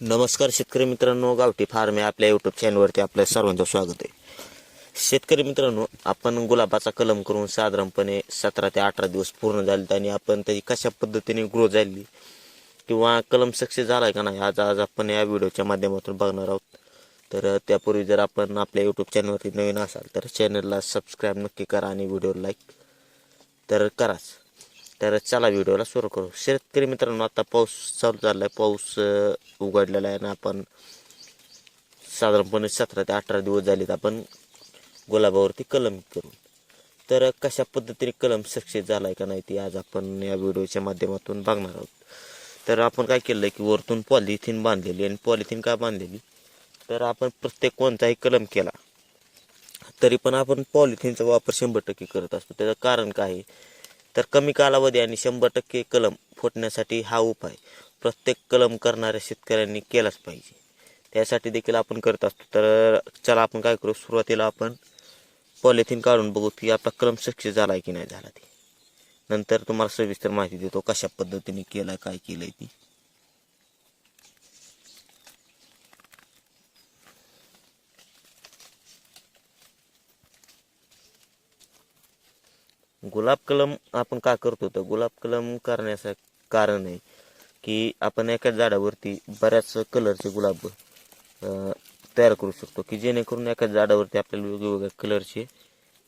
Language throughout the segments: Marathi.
नमस्कार शेतकरी मित्रांनो गावठी फार्म या आपल्या यूट्यूब चॅनलवरती आपल्या सर्वांचं स्वागत आहे. शेतकरी मित्रांनो आपण गुलाबाचा कलम करून साधारणपणे सतरा ते अठरा दिवस पूर्ण झाले आणि आपण त्याची कशा पद्धतीने ग्रो झाली किंवा कलम सक्सेस झाला आहे का नाही आज आज आपण या व्हिडिओच्या माध्यमातून बघणार आहोत. तर त्यापूर्वी जर आपण आपल्या यूट्यूब चॅनलवरती नवीन असाल तर चॅनलला सबस्क्राईब नक्की करा आणि व्हिडिओ लाईक तर कराच. तर चला व्हिडिओला सुरू करू. शेतकरी मित्रांनो आता पाऊस चालू झाला आहे पाऊस उघडलेला आहे ना आपण. साधारणपणे सतरा ते अठरा दिवस झालेत आपण गुलाबावरती कलम करू. तर कशा पद्धतीने कलम सक्सेस झाला आहे का नाही ती आज आपण या व्हिडिओच्या माध्यमातून बघणार आहोत. तर आपण काय केलं आहे की वरतून पॉलिथिन बांधलेली आणि पॉलिथिन का बांधलेली? तर आपण प्रत्येक कोणताही कलम केला तरी पण आपण पॉलिथिनचा वापर शंभर टक्के करत असतो. त्याचं कारण काय आहे? तर कमी कालावधी आणि शंभर टक्के कलम फुटण्यासाठी हा उपाय प्रत्येक कलम करणाऱ्या शेतकऱ्यांनी केलाच पाहिजे. त्यासाठी देखील आपण करत असतो. तर चला आपण काय करू? सुरुवातीला आपण पॉलिथिन काढून बघू की आपला कलम सक्सेस झाला आहे की नाही झाला ते. नंतर तुम्हाला सविस्तर माहिती देतो कशा पद्धतीने केला काय केलं आहे ती. गुलाब कलम आपण का करतो? तर गुलाब कलम करण्याचं कारण आहे की आपण एकाच झाडावरती बऱ्याच कलरचे गुलाब तयार करू शकतो की जेणेकरून एकाच झाडावरती आपल्याला वेगवेगळ्या कलरचे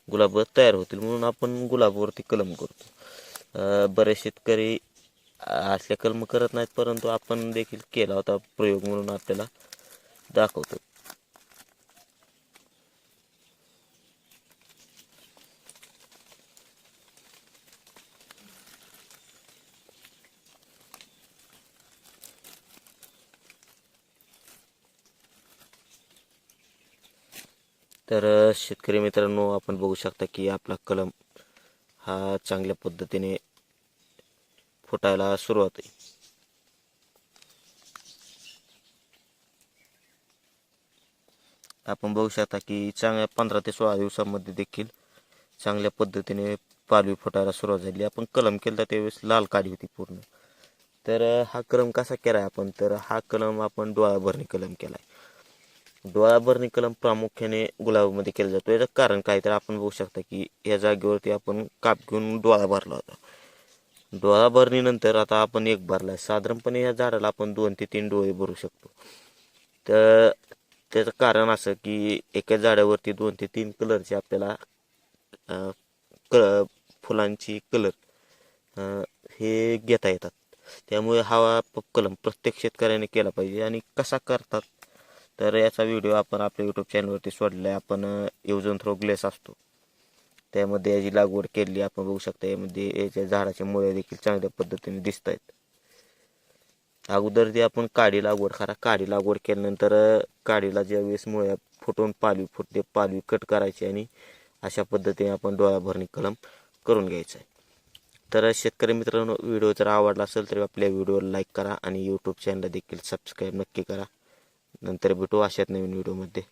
गुलाब तयार होतील. म्हणून आपण गुलाबावरती कलम करतो. बरेच शेतकरी असल्या कलम करत नाहीत परंतु आपण देखील केला होता प्रयोग म्हणून आपल्याला दाखवतो. तर शेतकरी मित्रांनो आपण बघू शकता की आपला कलम हा चांगल्या पद्धतीने फुटायला सुरुवात आहे. आपण बघू शकता की चांगल्या पंधरा ते सोळा दिवसामध्ये देखील चांगल्या पद्धतीने पालवी फुटायला सुरुवात झाली. आपण कलम केला त्यावेळेस लाल काडी होती पूर्ण. तर हा कलम कसा केला आहे आपण? तर हा कलम आपण डोळा भरणी कलम केला आहे डोळाभरणी कलम प्रामुख्याने गुलाबामध्ये केला जातो. याचं कारण काय तर आपण बघू शकता की या जागेवरती आपण काप घेऊन डोळा भरला होता. डोळा भरणीनंतर आता आपण एक भरला. आहे साधारणपणे या झाडाला आपण दोन ते तीन डोळे भरू शकतो. तर त्याचं कारण असं की एका झाडावरती दोन ते तीन कलरचे आपल्याला क फुलांची कलर हे घेता येतात. त्यामुळे हा कलम प्रत्येक शेतकऱ्याने केला पाहिजे आणि कसा करतात तर याचा व्हिडिओ आपण आपल्या यूट्यूब चॅनलवरती सोडला आहे आपण युजन थ्रो ग्लेस असतो. त्यामध्ये याची लागवड केली. आपण बघू शकता यामध्ये याच्या झाडाच्या मुळे देखील चांगल्या पद्धतीने दिसत आहेत अगोदर जे आपण काडी लागवड करा काडी लागवड केल्यानंतर काडीला ज्या वेळेस मुळे फुटून पालवी फुटते पालवी कट करायची आणि अशा पद्धतीने आपण डोळा भरणी कलम करून घ्यायचं आहे. तर शेतकरी मित्रांनो व्हिडिओ जर आवडला असेल तर आपल्या व्हिडिओला लाईक करा आणि यूट्यूब चॅनलला देखील सबस्क्राईब नक्की करा. नंतर भेटू अशात नवीन व्हिडिओमध्ये